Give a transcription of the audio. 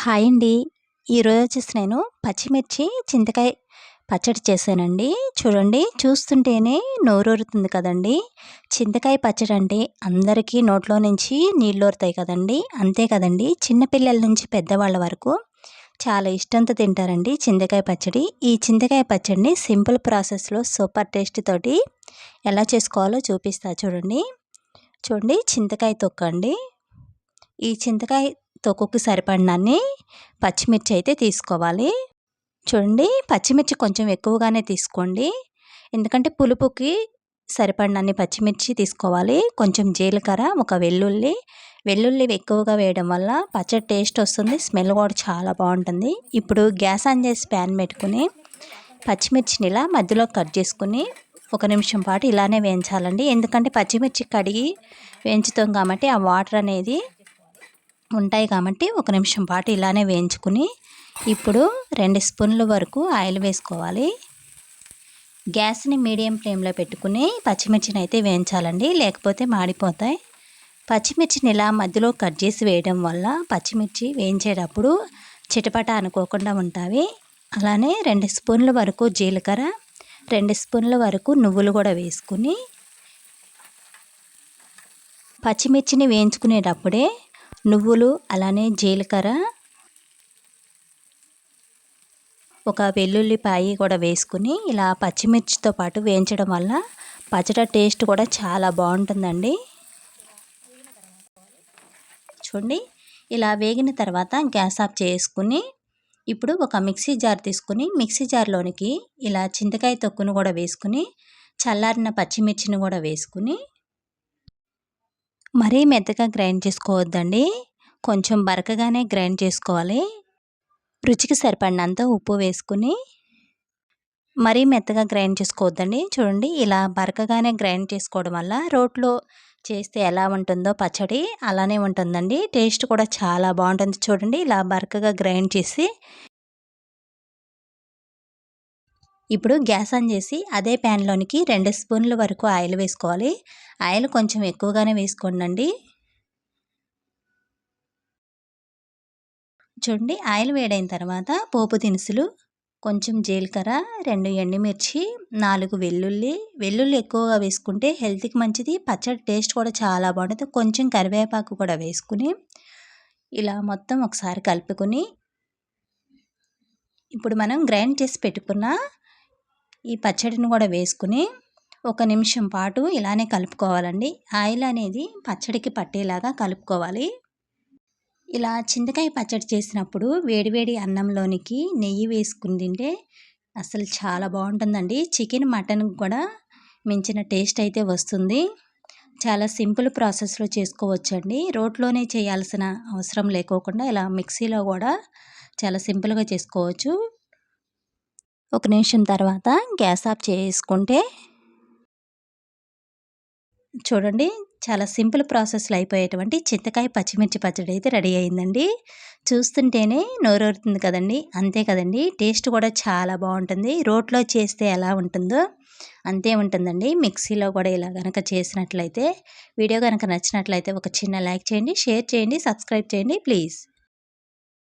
Hi అండి. ఈరోజు వచ్చేసి నేను పచ్చిమిర్చి చింతకాయ పచ్చడి చేశానండి. చూడండి చూస్తుంటేనే నోరూరుతుంది కదండి. చింతకాయ పచ్చడి అంటే అందరికీ నోట్లో నుంచి నీళ్ళు ఊరుతాయి కదండి. అంతే కదండి చిన్నపిల్లల నుంచి పెద్దవాళ్ళ వరకు చాలా ఇష్టంతో తింటారండి చింతకాయ పచ్చడి. ఈ చింతకాయ పచ్చడిని సింపుల్ ప్రాసెస్లో సూపర్ టేస్ట్ తోటి ఎలా చేసుకోవాలో చూపిస్తా చూడండి. చూడండి చింతకాయ తొక్కండి. ఈ చింతకాయ తొక్కుకు సరిపడినన్ని పచ్చిమిర్చి అయితే తీసుకోవాలి. చూడండి పచ్చిమిర్చి కొంచెం ఎక్కువగానే తీసుకోండి. ఎందుకంటే పులుపుకి సరిపడినన్ని పచ్చిమిర్చి తీసుకోవాలి. కొంచెం జీలకర్ర ఒక వెల్లుల్లి. వెల్లుల్లి ఎక్కువగా వేయడం వల్ల పచ్చడి టేస్ట్ వస్తుంది స్మెల్ కూడా చాలా బాగుంటుంది. ఇప్పుడు గ్యాస్ ఆన్ చేసి ప్యాన్ పెట్టుకుని పచ్చిమిర్చిని ఇలా మధ్యలో కట్ చేసుకుని ఒక నిమిషం పాటు ఇలానే వేయించాలండి. ఎందుకంటే పచ్చిమిర్చి కడిగి వేయించుతాం కాబట్టి ఆ వాటర్ అనేది ఉంటాయి కాబట్టి ఒక నిమిషం పాటు ఇలానే వేయించుకుని ఇప్పుడు రెండు స్పూన్ల వరకు ఆయిల్ వేసుకోవాలి. గ్యాస్ని మీడియం ఫ్లేమ్లో పెట్టుకుని పచ్చిమిర్చిని అయితే వేయించాలండి. లేకపోతే మాడిపోతాయి. పచ్చిమిర్చిని ఇలా మధ్యలో కట్ చేసి వేయడం వల్ల పచ్చిమిర్చి వేయించేటప్పుడు చిటపట అనుకోకుండా ఉంటాయి. అలానే రెండు స్పూన్ల వరకు జీలకర్ర రెండు స్పూన్ల వరకు నువ్వులు కూడా వేసుకుని పచ్చిమిర్చిని వేయించుకునేటప్పుడే నువ్వులు అలానే జీలకర్ర ఒక వెల్లుల్లిపాయి కూడా వేసుకుని ఇలా పచ్చిమిర్చితో పాటు వేయించడం వల్ల పచ్చడి టేస్ట్ కూడా చాలా బాగుంటుందండి. చూడండి ఇలా వేగిన తర్వాత గ్యాస్ ఆఫ్ చేసుకుని ఇప్పుడు ఒక మిక్సీ జార్ తీసుకుని మిక్సీ జార్లోనికి ఇలా చింతకాయ తొక్కును కూడా వేసుకుని చల్లారిన పచ్చిమిర్చిని కూడా వేసుకుని మరీ మెత్తగా గ్రైండ్ చేసుకోవద్దండి. కొంచెం బరకగానే గ్రైండ్ చేసుకోవాలి. రుచికి సరిపడినంత ఉప్పు వేసుకుని మరీ మెత్తగా గ్రైండ్ చేసుకోవద్దండి. చూడండి ఇలా బరకగానే గ్రైండ్ చేసుకోవడం వల్ల రోట్లో చేస్తే ఎలా ఉంటుందో పచ్చడి అలానే ఉంటుందండి. టేస్ట్ కూడా చాలా బాగుంటుంది. చూడండి ఇలా బరకగా గ్రైండ్ చేసి ఇప్పుడు గ్యాస్ ఆన్ చేసి అదే ప్యాన్లోనికి రెండు స్పూన్ల వరకు ఆయిల్ వేసుకోవాలి. ఆయిల్ కొంచెం ఎక్కువగానే వేసుకోండి చూడండి ఆయిల్ వేడైన తర్వాత పోపు దినుసులు కొంచెం జీలకర్ర రెండు ఎండుమిర్చి నాలుగు వెల్లుల్లి. వెల్లుల్లి ఎక్కువగా వేసుకుంటే హెల్త్కి మంచిది. పచ్చడి టేస్ట్ కూడా చాలా బాగుంటుంది. కొంచెం కరివేపాకు కూడా వేసుకుని ఇలా మొత్తం ఒకసారి కలుపుకొని ఇప్పుడు మనం గ్రైండ్ చేసి పెట్టుకున్న ఈ పచ్చడిని కూడా వేసుకుని ఒక నిమిషం పాటు ఇలానే కలుపుకోవాలండి. ఆయిల్ అనేది పచ్చడికి పట్టేలాగా కలుపుకోవాలి. ఇలా చింతకాయ పచ్చడి చేసినప్పుడు వేడివేడి అన్నంలోనికి నెయ్యి వేసుకుని తింటే అసలు చాలా బాగుంటుందండి. చికెన్ మటన్ కూడా మించిన టేస్ట్ అయితే వస్తుంది. చాలా సింపుల్ ప్రాసెస్లో చేసుకోవచ్చండి. రోట్లోనే చేయాల్సిన అవసరం లేకోకుండా ఇలా మిక్సీలో కూడా చాలా సింపుల్గా చేసుకోవచ్చు. ఒక నిమిషం తర్వాత గ్యాస్ ఆఫ్ చేసుకుంటే చూడండి చాలా సింపుల్ ప్రాసెస్లో అయిపోయేటువంటి చింతకాయ పచ్చిమిర్చి పచ్చడి అయితే రెడీ అయిందండి. చూస్తుంటేనే నోరూరుతుంది కదండి. అంతే కదండి. టేస్ట్ కూడా చాలా బాగుంటుంది. రోట్లో చేస్తే ఎలా ఉంటుందో అంతే ఉంటుందండి. మిక్సీలో కూడా ఇలా కనుక చేసినట్లయితే వీడియో కనుక నచ్చినట్లయితే ఒక చిన్న లైక్ చేయండి షేర్ చేయండి సబ్స్క్రైబ్ చేయండి ప్లీజ్.